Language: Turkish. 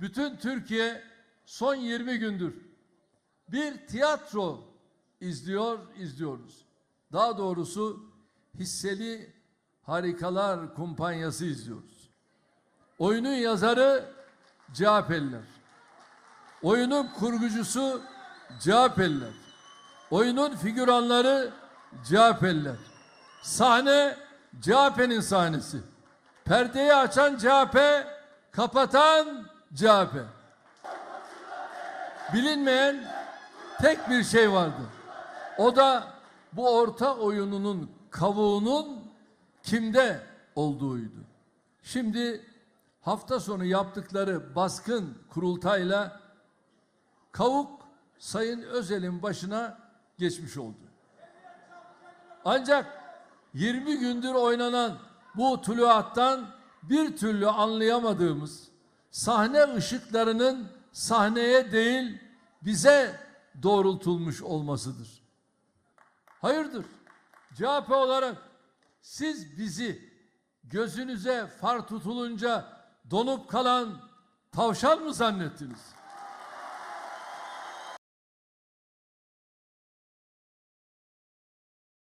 bütün Türkiye son 20 gündür bir tiyatro izliyor, izliyoruz. Daha doğrusu hisseli harikalar kumpanyası izliyoruz. Oyunun yazarı CHP'liler. Oyunun kurgucusu CHP'liler. Oyunun figüranları CHP'liler. Sahne CHP'nin sahnesi. Perdeyi açan CHP, kapatan CHP. Bilinmeyen tek bir şey vardı. O da bu orta oyununun kavuğunun kimde olduğuydu. Şimdi hafta sonu yaptıkları baskın kurultayla kavuk Sayın Özel'in başına geçmiş oldu. Ancak 20 gündür oynanan bu tuluattan bir türlü anlayamadığımız sahne ışıklarının sahneye değil bize doğrultulmuş olmasıdır. Hayırdır? CHP olarak siz bizi gözünüze far tutulunca donup kalan tavşan mı zannettiniz?